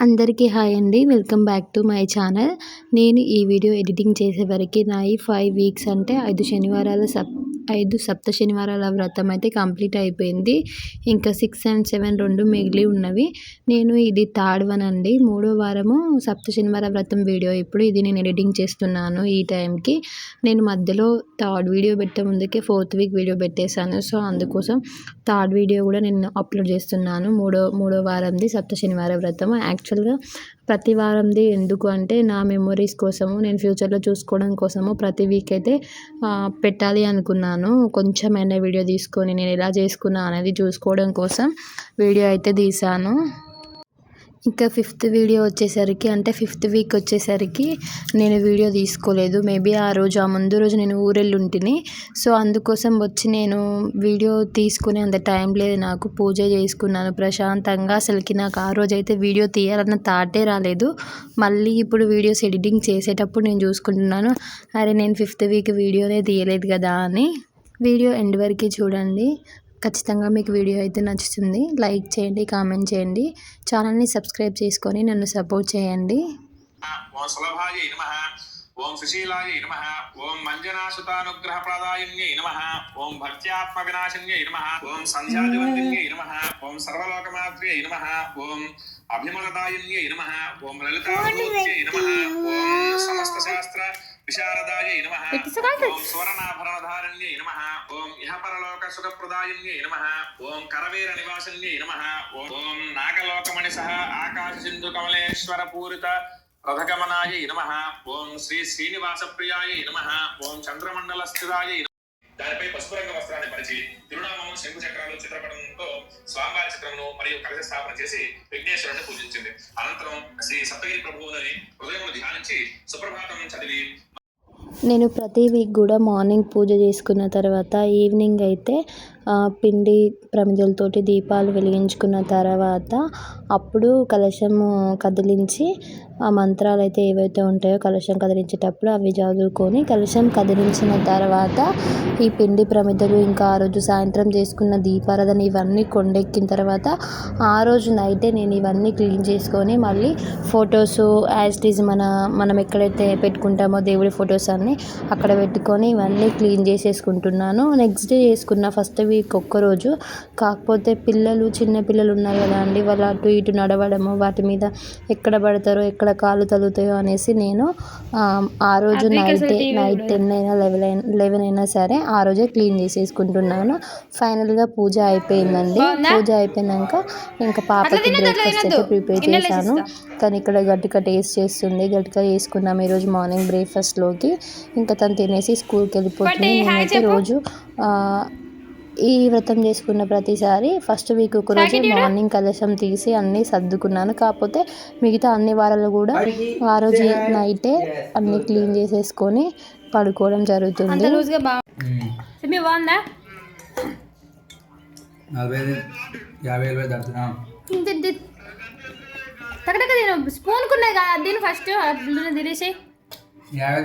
అందరికీ హాయ్ అండి. Welcome back to my channel. నేను ఈ వీడియో ఎడిటింగ్ చేసేవరకు ఈ ఫైవ్ వీక్స్ అంటే ఐదు శనివారాల సప్ ఐదు సప్త శనివారాల వ్రతం అయితే కంప్లీట్ అయిపోయింది. ఇంకా సిక్స్ అండ్ సెవెన్ రెండు మిగిలి ఉన్నవి. నేను ఇది థర్డ్ వన్ అండి మూడో వారము సప్త శనివార వ్రతం వీడియో ఇప్పుడు ఇది నేను ఎడిటింగ్ చేస్తున్నాను ఈ టైంకి. నేను మధ్యలో థర్డ్ వీడియో పెట్టే ముందుకే ఫోర్త్ వీక్ వీడియో పెట్టేశాను. సో అందుకోసం థర్డ్ వీడియో కూడా నేను అప్లోడ్ చేస్తున్నాను. మూడో మూడో వారంది సప్త శనివార వ్రతం యాక్చువల్గా ప్రతి వారంది ఎందుకు అంటే నా మెమొరీస్ కోసము నేను ఫ్యూచర్లో చూసుకోవడం కోసము ప్రతి వీక్ అయితే పెట్టాలి అనుకున్నాను. కొంచెమైనా వీడియో తీసుకొని నేను ఎలా చేసుకున్నా అనేది చూసుకోవడం కోసం వీడియో అయితే తీశాను ఇంకా ఫిఫ్త్ వీడియో వచ్చేసరికి అంటే ఫిఫ్త్ వీక్ వచ్చేసరికి నేను వీడియో తీసుకోలేదు. మేబీ ఆ రోజు ఆ ముందు రోజు నేను ఊరెళ్ళుంటిని. సో అందుకోసం వచ్చి నేను వీడియో తీసుకునే అంత టైం లేదు. నాకు పూజ చేసుకున్నాను. ప్రశాంతంగా అసలుకి నాకు ఆ రోజు అయితే వీడియో తీయాలన్న థాటే రాలేదు. మళ్ళీ ఇప్పుడు వీడియోస్ ఎడిటింగ్ చేసేటప్పుడు నేను చూసుకుంటున్నాను. అరే నేను ఫిఫ్త్ వీక్ వీడియోనే తీయలేదు కదా అని. వీడియో ఎండ్ వరకు చూడండి. ఖచ్చితంగా మీకు వీడియో అయితే నచ్చుతుంది. లైక్ చేయండి కామెంట్ చేయండి. ఛానల్ని సబ్స్క్రైబ్ చేసుకొని నన్ను సపోర్ట్ చేయండి. ఓం సుశీలాయ నమ. ఓం సుశీలాయ నమ. ఓం నమ. ఓం భక్త్యాత్మ వినాశన్యై నమ. ఓం సంధ్యాదివందిన్యై నమ. ఓం సర్వలోకమాత్ర్యై నమ. ఓం అభిమలదాయన్యై నమ. ఓం లలితాభూత్యై నమ. ఓం సమస్త శాస్త్ర విశారదాయై నమ ఓం సువర్ణాభరణధారణ్యై నమ ఓం ఇహ పరలోక సుఖప్రదాయన్యై నమ ఓం కరవీర నివాసన్యై నమ ఓం నాగలోకమణి సహ ఆకాశ సింధు కమలేశ్వర పూరిత రథగమనాయ నమ ఓం శ్రీ శ్రీనివాస ప్రియాయ నమ ఓం చంద్రమండల స్థిరాయ దానిపై పసుపు రంగు వస్త్రాన్ని పరిచి తిరునామం శంకు చక్రాలు చిత్రపటంతో స్వామివారి చిత్రమును మరియు కలశ స్థాపన చేసి విఘ్నేశ్వరుని పూజించింది. అనంతరం శ్రీ సప్తగిరి ప్రభువుని హృదయమును ధ్యానించి సుప్రభాతం చదివి నేను ప్రతి వీక్ కూడా మార్నింగ్ పూజ చేసుకున్న తర్వాత ఈవినింగ్ అయితే పిండి ప్రమిదలతోటి దీపాలు వెలిగించుకున్న తర్వాత అప్పుడు కలశము కదిలించి ఆ మంత్రాలు అయితే ఏవైతే ఉంటాయో కలశం కదిలించేటప్పుడు అవి చదువుకొని కలశం కదిలించిన తర్వాత ఈ పిండి ప్రమిదలు ఇంకా ఆ రోజు సాయంత్రం చేసుకున్న దీపారాధన ఇవన్నీ కొండెక్కిన తర్వాత ఆ రోజు నైటే నేను ఇవన్నీ క్లీన్ చేసుకొని మళ్ళీ ఫొటోస్ యాజ్ ఇట్ ఈజ్ మన మనం ఎక్కడైతే పెట్టుకుంటామో దేవుడి ఫొటోస్ అన్నీ అక్కడ పెట్టుకొని ఇవన్నీ క్లీన్ చేసేసుకుంటున్నాను. నెక్స్ట్ డే చేసుకున్న ఫస్ట్ వీక్ ఒక్కరోజు కాకపోతే పిల్లలు చిన్న పిల్లలు ఉన్నారు కదా అండి. వాళ్ళు అటు ఇటు నడవడము వాటి మీద ఎక్కడ పడతారో ఎక్కడ కాళ్ళు తగులుతాయో అనేసి నేను ఆ, రోజు నైట్ నైట్ టెన్ అయినా లెవెన్ అయినా లెవెన్ అయినా సరే ఆ రోజే క్లీన్ చేసేసుకుంటున్నాను. ఫైనల్గా పూజ అయిపోయిందండి. పూజ అయిపోయినాక ఇంకా పాపకి బ్రేక్ఫాస్ట్ అయితే ప్రిపేర్ చేశాను. తను ఇక్కడ గట్టిగా టేస్ట్ చేస్తుంది. గట్టిగా చేసుకున్నాం ఈరోజు మార్నింగ్ బ్రేక్ఫాస్ట్లోకి ఇంకా తను తినేసి స్కూల్కి వెళ్ళిపోతుంది. నేనైతే రోజు ఈ వ్రతం చేసుకున్న ప్రతిసారి ఫస్ట్ వీక్ ఒక రోజు మార్నింగ్ కలశం తీసి అన్నీ సర్దుకున్నాను. కాకపోతే మిగతా అన్ని వారాలు కూడా ఆ రోజు నైటే అన్నీ క్లీన్ చేసేసుకొని పడుకోవడం జరుగుతుంది. స్పూన్ కున్నది కదా దీని ఫస్ట్ తినేసి యాభై